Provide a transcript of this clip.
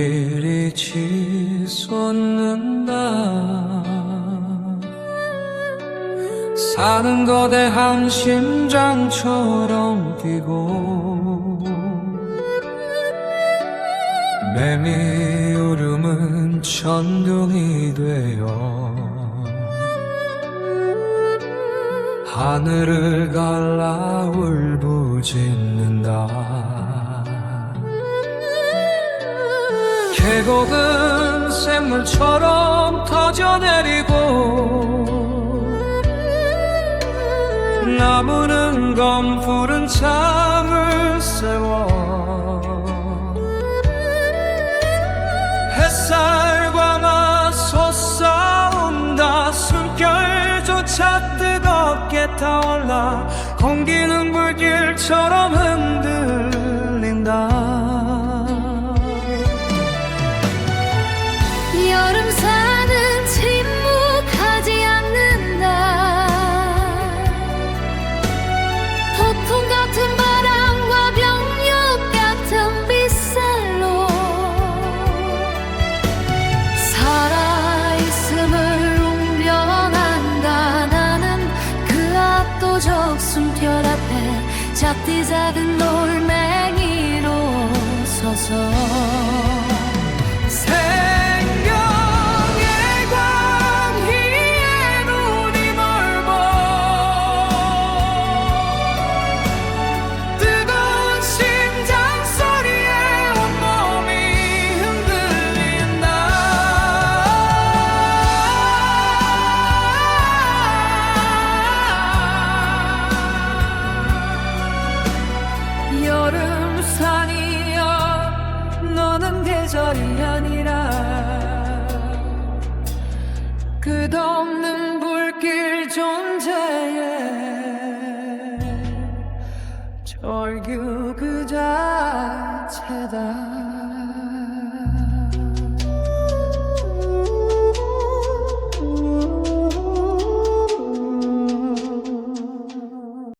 발길이 치솟는다. 사는 거대한 심장처럼 뛰고 매미 울음은 천둥이 되어 하늘을 갈라 울부짖 계곡은 샘물처럼 터져내리고 나무는 검푸른 잠을 세워 햇살과 맞서 싸운다. 숨결조차 뜨겁게 타올라. 공기는 불길처럼 흔 숨결 앞에 여름산이여 너는 계절이 아니라. 끝없는 불길 존재에 절규 그 자체다